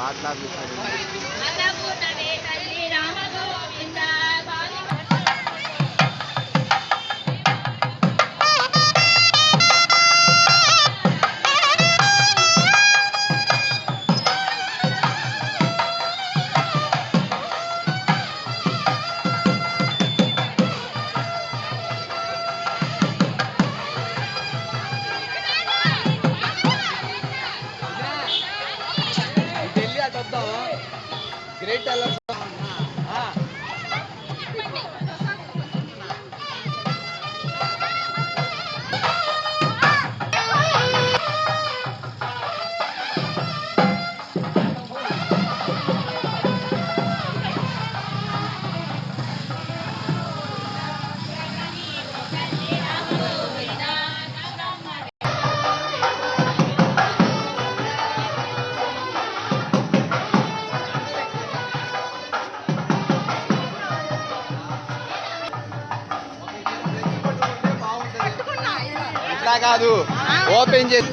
పాటలాడుతున్నారు great alert. కాదు. Open చేసి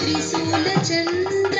ത്രിശൂലചന്ദ്ര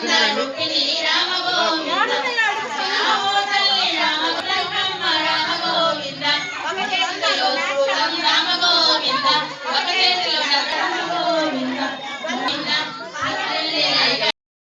That's not